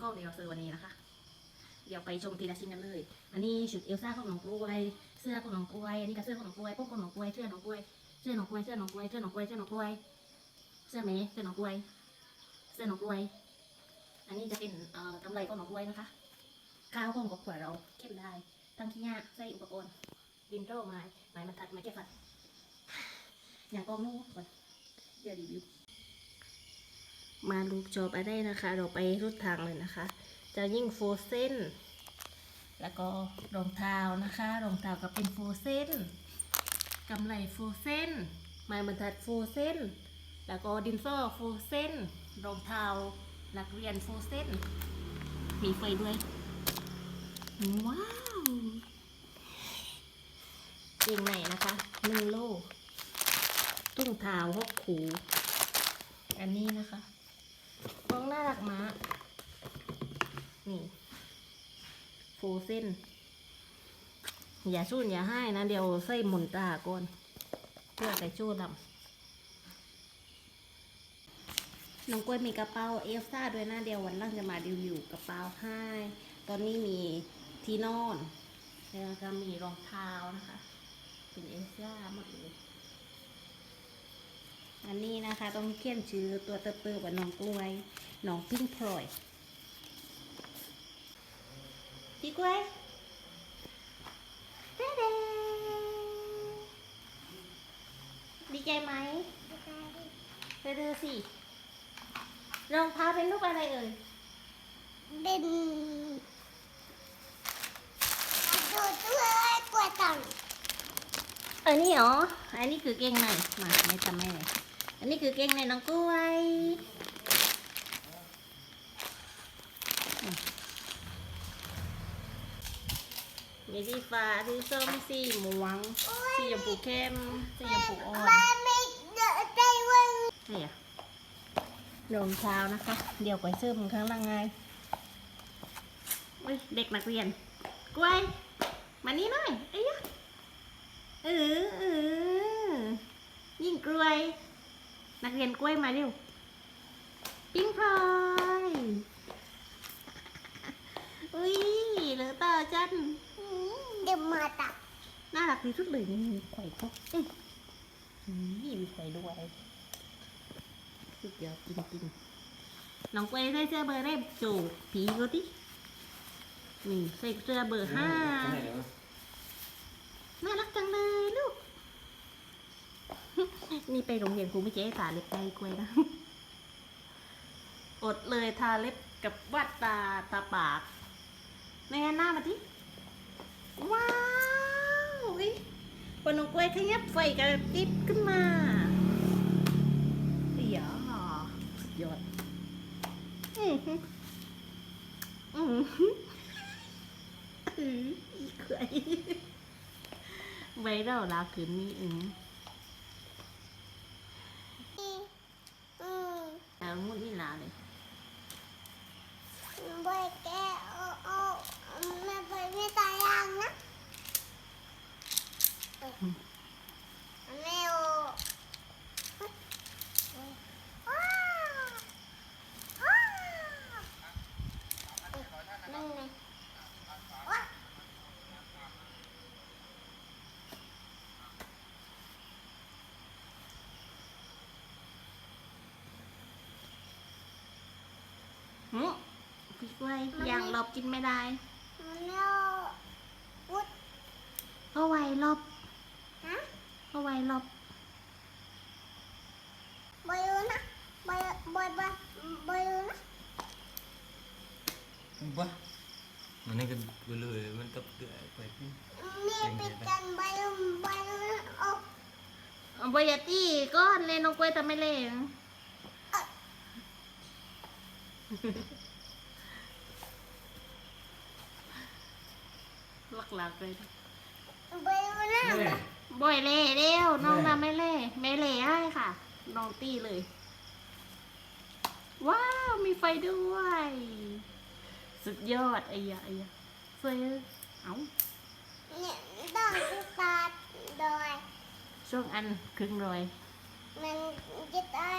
ข้อที่เราซื้อวันนี้นะคะ เดี๋ยวไปชมทีละชิ้นกันเลย อันนี้ชุดเอลซ่าของน้องกล้วย เสื้อของน้องกล้วย อันนี้ก็เสื้อของน้องกล้วยพวกของน้องกล้วยเสื้อน้องกล้วย เสื้อน้องกล้วย เสื้อน้องกล้วย เสื้อน้องกล้วย เสื้อน้องกล้วย เสื้อเมย์เสื้อน้องกล้วย เสื้อน้องกล้วย อันนี้จะเป็นเอ่อกำไรของน้องกล้วยนะคะข้าวของกับขวดเราเก็บได้ตั้งขี้ยาใส่อุปกรณ์ดินโร่ไม้ไม้บรรทัดไม้แก้ฟันอย่างกองนู้นก่อนเดี๋ยวรีวิว มาลูกจอบอะไรนะคะ เราไปรุดทางเลยนะคะ จะยิ่งโฟเซนแล้วก็รองเท้านะคะรองเท้าก็เป็นโฟเซนกำไรโฟเซนไม้บรรทัดโฟเซนแล้วก็ดินโซ่โฟเซนรองเท้านักเรียนโฟเซนมีไฟด้วย ว้าวเกงไหนนะคะหนึ่งโลตุ้งเท้าหกขูอันนี้นะคะ น้องน่ารักมากนี่โฟเส้น อย่าสู้อย่าให้นะ เดี๋ยวใส่หมุนตาก่อนเพื่อใส่ชูดำน้องกล้วยมีกระเป๋าเอลซ่าด้วยนะเดี๋ยววันหล่างจะมารีวิวกระเป๋าให้ ตอนนี้มีที่นอน แล้วก็มีรองเท้านะคะ เป็นเอลซ่าหมดเลย อันนี้นะคะ ต้องเขียนชื่อตัวเติบๆว่าน้องกล้วยน้องพิงพลอยพี่กล้วยเด้ๆดีใจไหมไปดูสิรองเท้าเป็นรูปอะไรเอ่ยเป็นดูตัวกว่าตังอันนี้เหรอ อันนี้คือเก้งในมาไม่จำไม่เลย อันนี้คือเก้งในน้องกล้วยมีสีฟ้าสีส้มสีม่วงสีชมพูเข้มสีชมพูอ่อนนไม่ใจวันนี่อะรองเท้านะคะ เดี๋ยวไปเสื้อมันข้างล่างไงเฮ้ยเด็กนักเรียนกล้วยมานี่หน่อยไอ้ยเออเออยิ่งกล้วย นักเรียนกล้วยมาเร็ว ปิ้งพลอยอุ้ยเหลือตาจันเดี๋ยวมาตักน่ารักที่สุดเลยนี่มีไข่ก็อื้อหือมีไข่ด้วยสุดยอดจริงๆน้องเกวยใส่เสื้อเบอร์เรบจูบผีก็ตินี่ใส่เสื้อเบอร์ห้าน่ารักจังเลยลูก นี่ไปโรงเรียนครูไม่เจ๊ตาเล็บไปกล้วยนะ อดเลยทาเล็บกับวัดตาตาปากในงานหน้ามาทีว้าวอุ๊ยพอน้องกล้วยขยับไฟกระติบขึ้นมาเดี๋ยวสุดยอดอือออือออืออีกไยไว้เราลาคืนนี้อืม อืม เอางุดนี่ลาเลยบอยแกโอ้โอ้แม่ไปไม่ตายยังนะแม่โอนั่นไงว้าว หืม พี่กล้วยยังหลบกินไม่ได้แล้ววุดเพราะไวหลบฮะเพราะไวหลบบอยรู้นะบอยบอยบอยบอยรู้นะ Wah, mana ke dulu mantap tu apa ni? นี่เป็นกันบอยบอยรู้นะโอ้เอาบอยาตี้ก้อนเลยน้องกล้วยทำไม่เล่น หลักๆเลยบอยรู้นะ Ni. บอยเล่เร็วน้องทำไม่เล่ไม่เล่ให้ค่ะ น้องตี้เลย ว้าว มีไฟด้วย สุดยอดไอ้ยะไอ้ยะเฟยเอ้าเนี่ยต้องที่ตาดอยช่วงอันครึ่งรอย มันจะได้